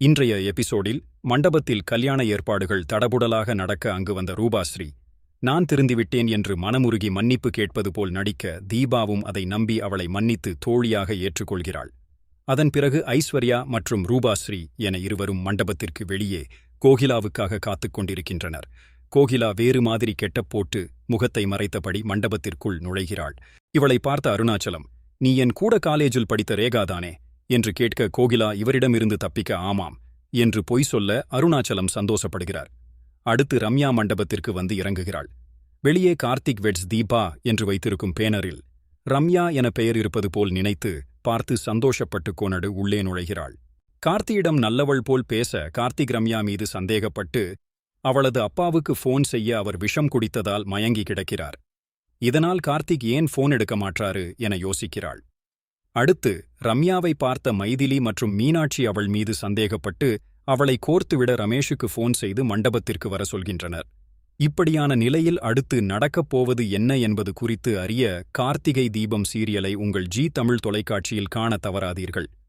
இன்றைய எபிசோடில் மண்டபத்தில் கல்யாண ஏற்பாடுகள் தடபுடலாக நடக்க அங்கு வந்த ரூபாஸ்ரீ நான் திருந்திவிட்டேன் என்று மனமுருகி மன்னிப்பு கேட்பது போல் நடிக்க தீபாவும் அதை நம்பி அவளை மன்னித்து தோழியாக ஏற்றுக்கொள்கிறாள். அதன் பிறகு ஐஸ்வர்யா மற்றும் ரூபாஸ்ரீ என இருவரும் மண்டபத்திற்கு வெளியே கோகிலாவுக்காக காத்துக் கொண்டிருக்கின்றனர். கோகிலா வேறு மாதிரி கெட்டப் போட்டு முகத்தை மறைத்தபடி மண்டபத்திற்குள் நுழைகிறாள். இவளை பார்த்த அருணாச்சலம் நீ என் கூட காலேஜில் படித்த ரேகாதானே என்று கேட்க கோகிலா இவரிடமிருந்து தப்பிக்க ஆமாம் என்று பொய் சொல்ல அருணாச்சலம் சந்தோஷப்படுகிறார். அடுத்து ரம்யா மண்டபத்திற்கு வந்து இறங்குகிறாள். வெளியே கார்த்திக் வெட்ஸ் தீபா என்று வைத்திருக்கும் பேனரில் ரம்யா என பெயர் இருப்பது போல் நினைத்து பார்த்து சந்தோஷப்பட்டு கோனடு உள்ளே நுழைகிறாள். கார்த்தியிடம் நல்லவள் போல் பேச கார்த்திக் ரம்யா மீது சந்தேகப்பட்டு அவளது அப்பாவுக்கு ஃபோன் செய்ய அவர் விஷம் குடித்ததால் மயங்கி கிடக்கிறார். இதனால் கார்த்திக் ஏன் ஃபோன் எடுக்க மாட்டாரு என யோசிக்கிறாள். அடுத்து ரம்யாவை பார்த்த மைதிலி மற்றும் மீனாட்சி அவள் மீது சந்தேகப்பட்டு அவளை கோர்த்துவிட ரமேஷுக்கு ஃபோன் செய்து மண்டபத்திற்கு வர சொல்கின்றனர். இப்படியான நிலையில் அடுத்து நடக்கப் போவது என்ன என்பது குறித்து அறிய கார்த்திகை தீபம் சீரியலை உங்கள் ஜி தமிழ் தொலைக்காட்சியில் காண தவறாதீர்கள்.